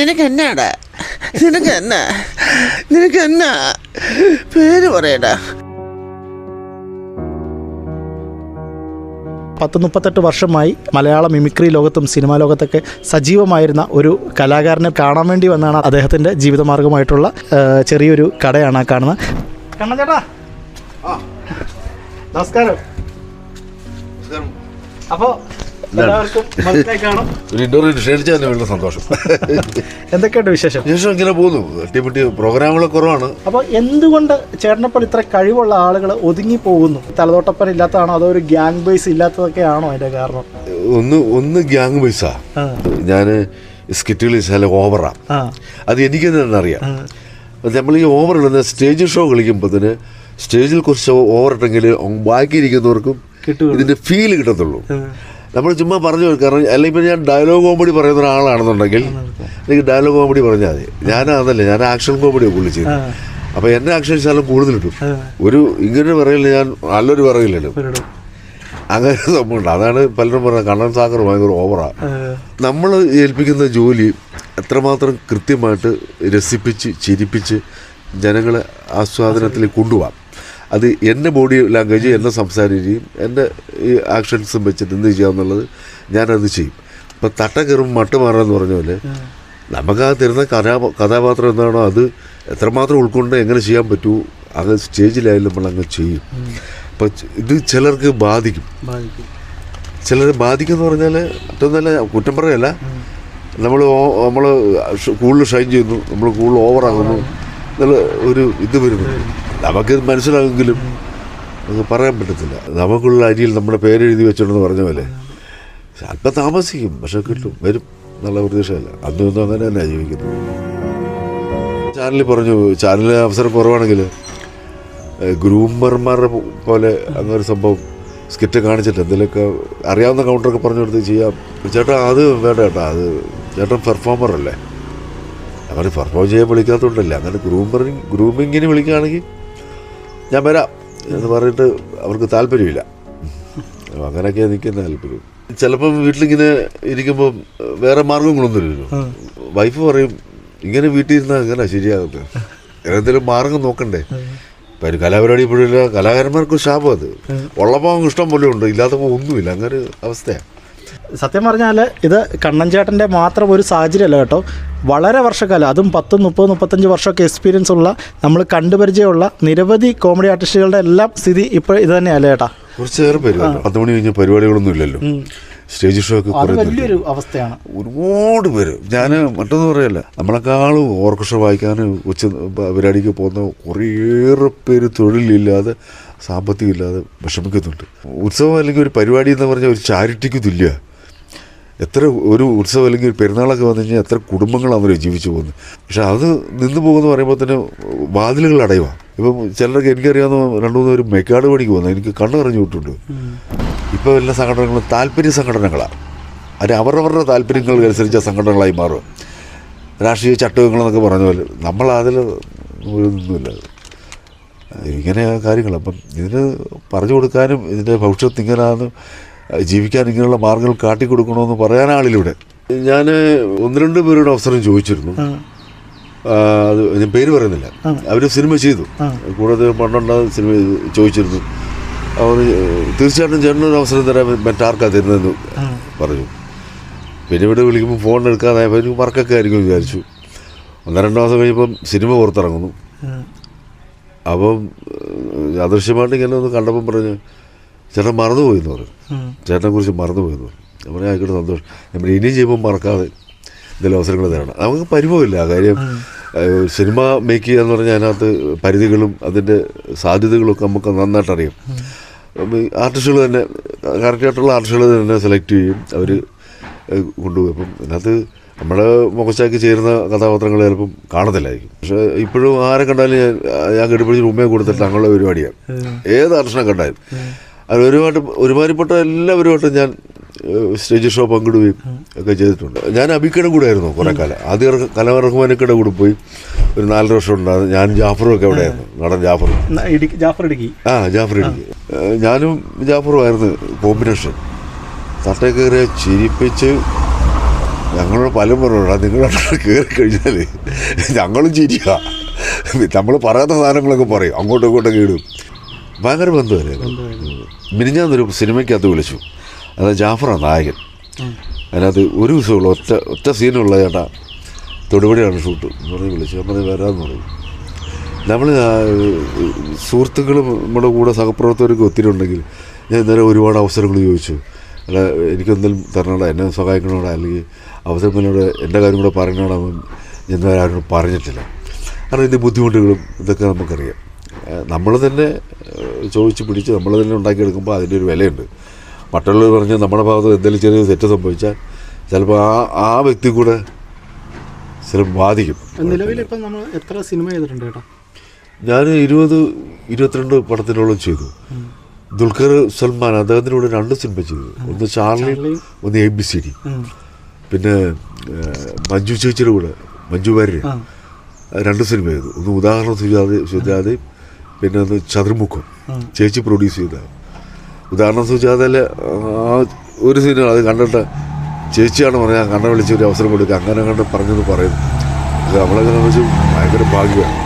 നിനക്ക് എന്നാടാ നിനക്ക് എന്നാ നിനക്ക് എന്നാ പേര് പറയടാ. പത്ത് മുപ്പത്തെട്ട് വർഷമായി മലയാള മിമിക്രി ലോകത്തും സിനിമാ ലോകത്തൊക്കെ സജീവമായിരുന്ന ഒരു കലാകാരനെ കാണാൻ വേണ്ടി വന്നാണ് അദ്ദേഹത്തിന്റെ ജീവിതമാർഗമായിട്ടുള്ള ചെറിയൊരു കടയാണ് ആ കാണുന്നത്. കണ്ണൻ ചേട്ടാ. നമസ്കാരം. അപ്പോൾ എല്ലാവർക്കും ഒരു ഇന്റർവ്യൂ ക്ഷണിച്ചാൽ തന്നെ വളരെ സന്തോഷം. എന്തൊക്കെയുണ്ട് വിശേഷം? വിശേഷം ഇങ്ങനെ പോകുന്നു. തട്ടിമുട്ടി പ്രോഗ്രാമുകൾ കുറവാണ്. അപ്പോൾ എന്തുകൊണ്ട് ചേട്ടനപ്പോൾ ഇത്ര കഴിവുള്ള ആളുകൾ ഒതുങ്ങി പോകുന്നു? തലതോട്ടപ്പൻ ഇല്ലാത്തതാണോ? അതോ ഒരു ഗ്യാങ് ബേസ് ഇല്ലാത്തതൊക്കെ ആണോ അതിന്റെ കാരണം? ഒന്ന് ഒന്ന് ഗ്യാങ് ബേസാ ഞാൻ ഞാൻ സ്കിറ്റുകൾ ചില ഓവറാ. ആ. അത് എനിക്ക് തന്നെ അറിയാം. നമ്മൾ ഈ ഓവർ ഇടുന്ന സ്റ്റേജ് ഷോ കളിക്കുമ്പോഴത്തേന് സ്റ്റേജിൽ കുറച്ച് ഓവർ ഇട്ടെങ്കിൽ ബാക്കിയിരിക്കുന്നവർക്കും ഇരിക്കുന്നവർക്കും ഇതിന്റെ ഫീൽ കിട്ടത്തുള്ളൂ. നമ്മൾ ചുമ്മാ പറഞ്ഞു കാരണം അല്ലെങ്കിൽ ഇപ്പം ഞാൻ ഡയലോഗ് കോമഡി പറയുന്ന ഒരാളാണെന്നുണ്ടെങ്കിൽ എനിക്ക് ഡയലോഗ് കോമഡി പറഞ്ഞാൽ മതി. ഞാൻ അതല്ല ഞാൻ ആക്ഷൻ കോമഡിയാണ് പുള്ളി ചെയ്യുന്നത്. അപ്പോൾ എന്റെ ആക്ഷൻ ശാലം കൂടുതൽ കിട്ടും ഒരു ഇങ്ങനെ പറയില്ല ഞാൻ നല്ലൊരു പറയില്ലല്ലോ. അങ്ങനെ സംഭവം സംഭവമുണ്ട്. അതാണ് പലരും പറഞ്ഞത്. കണ്ണൻ സാഗർ ഭയങ്കര ഓവറാ നമ്മൾ ഏൽപ്പിക്കുന്ന ജോലി എത്രമാത്രം കൃത്യമായിട്ട് രസിപ്പിച്ച് ചിരിപ്പിച്ച് ജനങ്ങളെ ആസ്വാദനത്തിൽ കൊണ്ടുപോകാം അത് എന്റെ ബോഡി ലാംഗ്വേജ് എന്റെ സംസാര രീതിയും എന്റെ ഈ ആക്ഷൻസും വെച്ചിട്ട് എന്ത് ചെയ്യാമെന്നുള്ളത് ഞാനത് ചെയ്യും. ഇപ്പം തട്ട കയറും മട്ട് മാറാമെന്ന് പറഞ്ഞ പോലെ നമുക്ക് ആ തരുന്ന കഥാ കഥാപാത്രം എന്താണോ അത് എത്രമാത്രം ഉൾക്കൊണ്ട് എങ്ങനെ ചെയ്യാൻ പറ്റൂ അത് സ്റ്റേജിലായാലും നമ്മൾ അങ്ങ് ചെയ്യും. അപ്പം ഇത് ചിലർക്ക് ബാധിക്കും. ബാധിക്കും. ചിലരെ ബാധിക്കുമെന്ന് പറഞ്ഞാൽ മറ്റൊന്നല്ല കുറ്റം പറയല്ല. നമ്മൾ നമ്മൾ കൂടുതൽ ഷൈൻ ചെയ്യുന്നു നമ്മൾ കൂടുതൽ ഓവറാകുന്നു എന്നുള്ള ഒരു ഇത് വരുന്നു. നമുക്കിത് മനസ്സിലാകുമെങ്കിലും അത് പറയാൻ പറ്റത്തില്ല. നമുക്കുള്ള അരിയിൽ നമ്മുടെ പേരെഴുതി വെച്ചോണ്ടെന്ന് പറഞ്ഞ പോലെ അല്പം താമസിക്കും പക്ഷെ കിട്ടും വരും നല്ല പ്രതീക്ഷയല്ല. അന്നും അങ്ങനെ തന്നെ ജീവിക്കുന്നു ചാനലിൽ പറഞ്ഞു ചാനലിൽ അവസരം കുറവാണെങ്കിൽ ഗ്രൂമർമാരുടെ പോലെ അങ്ങനൊരു സംഭവം സ്കിറ്റ് കാണിച്ചിട്ട് എന്തെങ്കിലുമൊക്കെ അറിയാവുന്ന കൗണ്ടറൊക്കെ പറഞ്ഞു കൊടുത്ത് ചെയ്യാം. ചേട്ടാ അത് വേണ്ട ചേട്ടാ അത് ചേട്ടൻ പെർഫോമർ അല്ലേ? അവർ പെർഫോം ചെയ്യാൻ വിളിക്കാത്തതുകൊണ്ടല്ലേ. അങ്ങനെ ഗ്രൂമറിങ് ഗ്രൂമിങ്ങിന് വിളിക്കുകയാണെങ്കിൽ ഞാൻ വരാം എന്ന് പറഞ്ഞിട്ട് അവർക്ക് താല്പര്യമില്ല. അങ്ങനെയൊക്കെ നിൽക്കുന്ന താല്പര്യം. ചിലപ്പം വീട്ടിലിങ്ങനെ ഇരിക്കുമ്പോൾ വേറെ മാർഗം മാർഗങ്ങളൊന്നുമില്ലല്ലോ വൈഫ് പറയും ഇങ്ങനെ വീട്ടിൽ ഇരുന്നാൽ അങ്ങനെ ശരിയാകുന്നത് എന്തെങ്കിലും മാർഗം നോക്കണ്ടേ? ഇപ്പം ഒരു കലാപരിപാടി ഇപ്പോഴില്ല കലാകാരന്മാർക്ക് ശാപം അത്. ഉള്ളപ്പോൾ ഇഷ്ടം പോലെ ഉണ്ട് ഇല്ലാത്തപ്പോൾ ഒന്നുമില്ല. അങ്ങനെ ഒരു അവസ്ഥയാണ് സത്യം പറഞ്ഞാൽ ഇത് കണ്ണൻ ചേട്ടന്റെ മാത്രം ഒരു സാഹചര്യമല്ല കേട്ടോ. വളരെ വർഷക്കാലം അതും പത്ത് മുപ്പത് മുപ്പത്തഞ്ച് വർഷമൊക്കെ എക്സ്പീരിയൻസ് ഉള്ള നമ്മൾ കണ്ടുപരിചയമുള്ള നിരവധി കോമഡി ആർട്ടിസ്റ്റുകളുടെ എല്ലാം സ്ഥിതി ഇപ്പോൾ ഇത് തന്നെയല്ലേ ചേട്ടാ കുറച്ചേറെ പേര് പത്ത് മണി കഴിഞ്ഞ പരിപാടികളൊന്നും ഇല്ലല്ലോ. സ്റ്റേജ് ഷോ ഒക്കെ വലിയൊരു അവസ്ഥയാണ്. ഒരുപാട് പേര്. ഞാൻ മറ്റൊന്നും പറയല്ല. നമ്മളെക്കാളും ഓർക്കസ്ട്ര വായിക്കാൻ ഉച്ച പരിപാടിക്ക് പോകുന്ന കുറേയേറെ പേര് തൊഴിലില്ലാതെ സാമ്പത്തികം ഇല്ലാതെ വിഷമിക്കുന്നുണ്ട്. ഉത്സവം അല്ലെങ്കിൽ ഒരു പരിപാടി എന്ന് പറഞ്ഞാൽ ഒരു ചാരിറ്റിക്ക് തുല്യ. എത്ര ഒരു ഉത്സവം അല്ലെങ്കിൽ പെരുന്നാളൊക്കെ വന്നു കഴിഞ്ഞാൽ എത്ര കുടുംബങ്ങൾ അവർ ജീവിച്ചു പോകുന്നു. പക്ഷെ അത് നിന്ന് പോകുമെന്ന് പറയുമ്പോൾ തന്നെ വാതിലുകൾ അടയുവാ. ഇപ്പം ചിലരൊക്കെ എനിക്കറിയാവുന്ന രണ്ടു മൂന്ന് ഒരു മെക്കാട് പണിക്ക് പോകുന്നത് എനിക്ക് കണ്ണു പറഞ്ഞു വിട്ടിട്ടുണ്ട്. ഇപ്പോൾ എല്ലാ സംഘടനകളും താല്പര്യ സംഘടനകളാണ് അത് അവരവരുടെ താല്പര്യങ്ങൾക്കനുസരിച്ച സംഘടനകളായി മാറും രാഷ്ട്രീയ ചട്ടകങ്ങളെന്നൊക്കെ പറഞ്ഞ പോലെ നമ്മൾ അതിൽ ഒന്നുമില്ല ഇങ്ങനെ കാര്യങ്ങൾ. അപ്പം ഇതിന് പറഞ്ഞു കൊടുക്കാനും ഇതിന്റെ ഭവിഷ്യത്ത് ഇങ്ങനെയാണ് ജീവിക്കാൻ ഇങ്ങനെയുള്ള മാർഗങ്ങൾ കാട്ടിക്കൊടുക്കണമെന്ന് പറയാൻ ആളിലൂടെ. ഞാൻ ഒന്ന് രണ്ട് പേരുടെ അവസരം ചോദിച്ചിരുന്നു. അത് ഞാൻ പേര് പറയുന്നില്ല. അവർ സിനിമ ചെയ്തു. കൂടുതൽ പണ്ടുണ്ട സിനിമ ചോദിച്ചിരുന്നു. അവർ തീർച്ചയായിട്ടും ചേട്ടനൊരു അവസരം തരാൻ മറ്റാർക്കാ തരുന്നതെന്ന് പറഞ്ഞു. പിന്നെ ഇവിടെ വിളിക്കുമ്പോൾ ഫോൺ എടുക്കാതെ എനിക്ക് വർക്കൊക്കെ ആയിരിക്കും വിചാരിച്ചു. ഒന്നര രണ്ട് മാസം കഴിയുമ്പം സിനിമ പുറത്തിറങ്ങുന്നു. അപ്പം അദൃശ്യമായിട്ട് ഇങ്ങനെ ഒന്ന് കണ്ടപ്പം പറഞ്ഞു ചേട്ടൻ മറന്നുപോയി എന്ന് പറഞ്ഞു. ചേട്ടനെ കുറിച്ച് മറന്നുപോയി എന്ന് പറഞ്ഞു. ഞാൻ പറഞ്ഞു ആയിക്കോട്ടെ സന്തോഷം. നമ്മൾ ഇനിയും ചെയ്യുമ്പോൾ മറക്കാതെ എന്തെങ്കിലും അവസരങ്ങൾ തരണം. നമുക്ക് പരിഭവമില്ല. ആ കാര്യം സിനിമ മേക്ക് ചെയ്യുക എന്ന് പറഞ്ഞാൽ അതിനകത്ത് പരിധികളും അതിന്റെ സാധ്യതകളും ഒക്കെ നമുക്ക് നന്നായിട്ട് അറിയാം. ആർട്ടിസ്റ്റുകൾ തന്നെ കറക്റ്റായിട്ടുള്ള ആർട്ടിസ്റ്റുകൾ തന്നെ സെലക്ട് ചെയ്യും അവർ കൊണ്ടുപോകും. അപ്പം അതിനകത്ത് നമ്മുടെ മുഖച്ചാക്കി ചേരുന്ന കഥാപാത്രങ്ങൾ ചിലപ്പം കാണത്തില്ലായിരിക്കും. പക്ഷേ ഇപ്പോഴും ആരെ കണ്ടാലും ഞാൻ ഞാൻ കെട്ടിപ്പിടിച്ച് ഉമ്മയെ കൊടുത്തിട്ട് അങ്ങനെയുള്ള പരിപാടിയാണ്. ഏത് ആർട്ടിസ്റ്റിനെ കണ്ടാലും. അത് ഒരുപാട് ഒരുമാതിരിപ്പെട്ട എല്ലാവരുമായിട്ടും ഞാൻ സ്റ്റേജ് ഷോ പങ്കിടുകയും ഒക്കെ ചെയ്തിട്ടുണ്ട്. ഞാൻ അബിക്കയുടെ കൂടെ ആയിരുന്നു കുറേ കാലം. ആദ്യം കലവറഹ്മാനക്കയുടെ കൂടെ പോയി ഒരു നാലര വർഷം ഉണ്ടായിരുന്നു. ഞാനും ജാഫറും ഒക്കെ അവിടെ ആയിരുന്നു നടൻ ജാഫറും. ജാഫർ ഇടുക്കി. ആ ജാഫർ ഇടുക്കി. ഞാനും ജാഫറും ആയിരുന്നു കോമ്പിനേഷൻ. തട്ടേ കയറിയ ചിരിപ്പിച്ച് ഞങ്ങളോട് പലരും പറഞ്ഞോടാ നിങ്ങളുടെ കയറി കഴിഞ്ഞാൽ ഞങ്ങളും ചിരിക്കുക നമ്മൾ പറയാത്ത സാധനങ്ങളൊക്കെ പറയും. അങ്ങോട്ടും ഇങ്ങോട്ടൊക്കെ ഇടും. ഭയങ്കര ബന്ധമായിരുന്നു മിനിഞ്ഞാന്നൊരു സിനിമയ്ക്കകത്ത് വിളിച്ചു. അത് ജാഫറാണ് നായകൻ. അതിനകത്ത് ഒരു ദിവസമുള്ള ഒറ്റ ഒറ്റ സീനുള്ള ചേട്ടാ തൊടുപടിയാണ് ഷൂട്ട് എന്ന് പറഞ്ഞ് വിളിച്ചു. അപ്പം വരാമെന്ന് പറഞ്ഞു. നമ്മൾ സുഹൃത്തുക്കളും നമ്മുടെ കൂടെ സഹപ്രവർത്തകരൊക്കെ ഒത്തിരി ഉണ്ടെങ്കിൽ ഞാൻ ഇന്നലെ ഒരുപാട് അവസരങ്ങൾ ചോദിച്ചു. അല്ല എനിക്കൊന്നും തരണോടാ എന്നെ സഹായിക്കണോടാ അല്ലെങ്കിൽ അവസരം എന്നോട് എന്റെ കാര്യം കൂടെ പറയണോടാ ഞാൻ ആരോടും പറഞ്ഞിട്ടില്ല. കാരണം ഇതിന്റെ ബുദ്ധിമുട്ടുകളും ഇതൊക്കെ നമുക്കറിയാം. നമ്മൾ തന്നെ ചോദിച്ച് പിടിച്ച് നമ്മൾ തന്നെ ഉണ്ടാക്കിയെടുക്കുമ്പോൾ അതിന്റെ ഒരു വിലയുണ്ട്. മറ്റുള്ളവർ പറഞ്ഞ് നമ്മുടെ ഭാഗത്ത് എന്തെങ്കിലും ചെറിയ തെറ്റ് സംഭവിച്ചാൽ ചിലപ്പോൾ ആ ആ വ്യക്തി കൂടെ ചിലപ്പോൾ ബാധിക്കും. നിലവിൽ ഇപ്പം നമ്മൾ എത്ര സിനിമ ചെയ്തിട്ടുണ്ട് ചേട്ടാ ഞാൻ ഇരുപത് ഇരുപത്തിരണ്ട് പടത്തിനോളം ചെയ്തു. ദുൽഖർ സൽമാൻ അദ്ദേഹത്തിന്റെ കൂടെ രണ്ട് സിനിമ ചെയ്തു. ഒന്ന് ചാർലി ഒന്ന് എ ബി സി ഡി. പിന്നെ മഞ്ജു ചേച്ചിയുടെ കൂടെ മഞ്ജു വാര്യ രണ്ട് സിനിമ ചെയ്തു. ഒന്ന് ഉദാഹരണം സുജാത സുജാതയും പിന്നെ അത് ചതുർമുഖം. ചേച്ചി പ്രൊഡ്യൂസ് ചെയ്ത ഉദാഹരണം സുജാതൽ ആ ഒരു സിനിമ അത് കണ്ടിട്ട് ചേച്ചിയാണ് പറഞ്ഞാൽ കണ്ണ വിളിച്ച് ഒരു അവസരം കൊടുക്കുക അങ്ങനെ കണ്ട് പറഞ്ഞെന്ന് പറയുന്നു. അത് നമ്മളങ്ങനെ വെച്ച് ഭയങ്കര ഭാഗ്യമാണ്.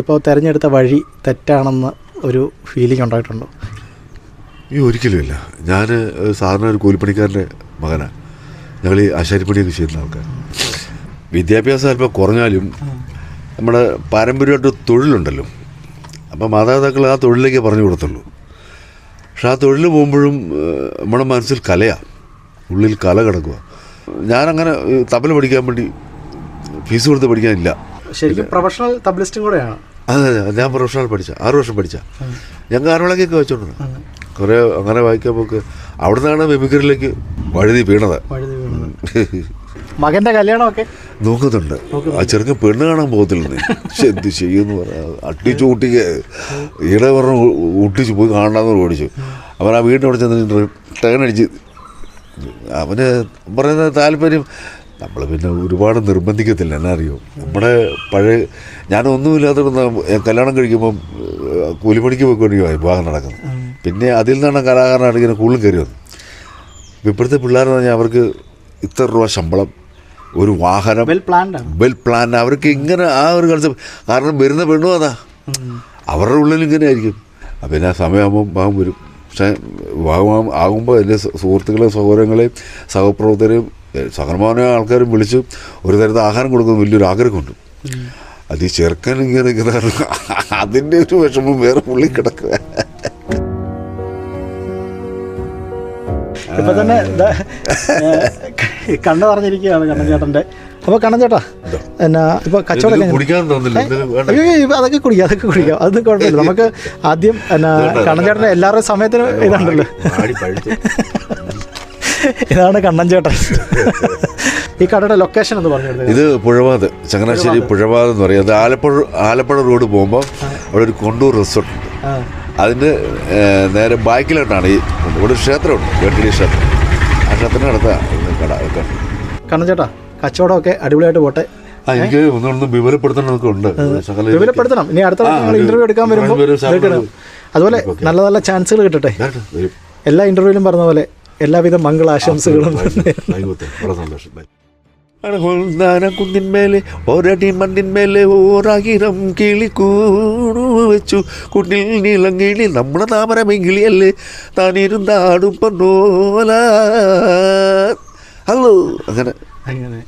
ഇപ്പോൾ തിരഞ്ഞെടുത്ത വഴി തെറ്റാണെന്ന് ഒരു ഫീലിംഗ് ഉണ്ടായിട്ടുണ്ടോ? ഈ ഒരിക്കലുമില്ല ഞാൻ സാധാരണ ഒരു കൂലിപ്പണിക്കാരന്റെ മകനാണ് ഞങ്ങൾ ഈ ആശാരിപ്പണിയൊക്കെ ചെയ്യുന്ന ആൾക്കാർ വിദ്യാഭ്യാസം അല്പം കുറഞ്ഞാലും നമ്മുടെ പാരമ്പര്യമായിട്ട് തൊഴിലുണ്ടല്ലോ. അപ്പം മാതാപിതാക്കൾ ആ തൊഴിലേക്ക് പറഞ്ഞു കൊടുത്തുള്ളൂ. പക്ഷെ ആ തൊഴിൽ പോകുമ്പോഴും നമ്മുടെ മനസ്സിൽ കലയാണ് ഉള്ളിൽ കല കിടക്കുക ഞാനങ്ങനെ തബല പഠിക്കാൻ വേണ്ടി ഫീസ് കൊടുത്ത് പഠിക്കാനില്ല. ശരിക്കും പ്രൊഫഷണൽ തബലിസ്റ്റും കൂടെയാണ്. അതെ അതെ ഞാൻ പ്രൊഫഷണൽ പഠിച്ച. ആറ് വർഷം പഠിച്ച. ഞാൻ കാരണവിളക്കൊക്കെ വെച്ചോണ്ട് കുറേ അങ്ങനെ വായിക്കാൻ പോക്ക്. അവിടുന്നാണ് മെമിക്രിയിലേക്ക് വഴുതി വീണത്. മകന്റെ കല്യാണമൊക്കെ? നോക്കുന്നുണ്ട്. ആ ചെറുക്കൻ പെണ്ണ് കാണാൻ പോകത്തില്ലെന്ന് എന്ത് ചെയ്യുമെന്ന് പറയാ അട്ടിച്ചു ഊട്ടിക്ക് ഈടെ പറഞ്ഞ് ഊട്ടിച്ച് പോയി കാണണമെന്ന് ഓടിച്ചു അവൻ ആ വീടിന്റെ അവിടെ ചെന്ന് ടേൺ അടിച്ച് അവന് പറയുന്ന താല്പര്യം നമ്മൾ പിന്നെ ഒരുപാട് നിർബന്ധിക്കത്തില്ല. എന്നാ അറിയോ? നമ്മുടെ പഴയ ഞാനൊന്നുമില്ലാത്ത കല്യാണം കഴിക്കുമ്പം കൂലിപ്പണിക്ക് പോയിക്കൊണ്ടിരിക്കുക വിവാഹം നടക്കുന്നത്. പിന്നെ അതിൽ നിന്നാണ് കലാകാരനായിട്ട് ഇങ്ങനെ കൂടുതൽ കയറി വന്നത്. ഇപ്പം ഇപ്പോഴത്തെ പിള്ളേരെന്ന് പറഞ്ഞാൽ അവർക്ക് ഇത്ര രൂപ ശമ്പളം ഒരു വാഹനം വെൽ പ്ലാൻഡ് വെൽ പ്ലാൻ അവർക്ക് ഇങ്ങനെ ആ ഒരു കൺസെപ്റ്റ് കാരണം വരുന്ന പെണ്ണും അതാ. അവരുടെ ഉള്ളിൽ ഇങ്ങനെ ആയിരിക്കും. പിന്നെ ആ സമയമാകുമ്പോൾ ഭാഗം വരും. പക്ഷേ വിവാഹം ആകുമ്പോൾ എന്റെ സുഹൃത്തുക്കളെയും സഹോദരങ്ങളെയും സഹപ്രവർത്തകരെയും സഹർമാനോ ആൾക്കാരും വിളിച്ച് ഒരു തരത്തിൽ ആഹാരം കൊടുക്കുന്ന വലിയൊരു ആഗ്രഹമുണ്ട്. അത് ഈ ചെറുക്കൻ ഇങ്ങനെ ഇങ്ങനെ അതിന്റെ ഒരു വിഷമം വേറെ പുള്ളി കിടക്കുക. ഇപ്പൊ തന്നെ കണ്ണ് പറഞ്ഞിരിക്കുകയാണ് കണ്ണൻ ചേട്ടന്റെ കണ്ണഞ്ചേട്ടാ കണ്ണൻ ചേട്ടാ എന്നാ ഇപ്പൊ കച്ചവടം അയ്യോ, അതൊക്കെ കുടിക്കാം അതൊക്കെ കുടിക്കാം. അത് കുഴപ്പമില്ല. നമുക്ക് ആദ്യം എന്നാ കണ്ണൻ എല്ലാവരുടെ എല്ലാവരുടെയും സമയത്തിന് ഇതുണ്ടല്ലോ. പഴുത്ത്. ഇതാണ് കണ്ണൻ ചേട്ടൻ ഈ കടയുടെ ലൊക്കേഷൻ എന്ന് പറഞ്ഞു ഇത് പുഴവാത് ചങ്ങനാശ്ശേരി പുഴവാത്. എന്ന് പറയും. അത് ആലപ്പുഴ ആലപ്പുഴ റോഡ് പോകുമ്പോൾ അവിടെ ഒരു കൊണ്ടൂർ റിസോർട്ട് ഉണ്ട്. അതിന്റെ നേരെ ബാക്കിലോട്ടാണ് ഈ ഇവിടെ ക്ഷേത്രമുണ്ട് വെട്ടിലി ക്ഷേത്രം. ആ ക്ഷേത്രത്തിന് അടുത്ത കട ഒക്കെ കണ്ണൻ ചേട്ടാ കച്ചവടമൊക്കെ അടിപൊളിയായിട്ട് പോട്ടെ. ആ എനിക്ക് ഒന്നൊന്നും വിപുലപ്പെടുത്തണമൊക്കെ ഉണ്ട്. വിപുലപ്പെടുത്തണം. ഇനി അടുത്ത ഇന്റർവ്യൂ എടുക്കാൻ വരുമ്പോൾ. അതുപോലെ നല്ല നല്ല ചാൻസുകൾ കിട്ടട്ടെ. എല്ലാ ഇന്റർവ്യൂവിലും പറഞ്ഞ പോലെ എല്ലാവിധ മംഗളാശംസകളും കുന്നിന്മേലെ ഒരടി മണ്ണിന്മേലെ ഓരായിരം കിളി വെച്ചു. കുട്ടിൽ നീളം കിളി നമ്മുടെ താമരമെങ്കിളിയല്ലേ താനിരുന്നാടും പൊന്നോല. ഹലോ അങ്ങനെ അങ്ങനെ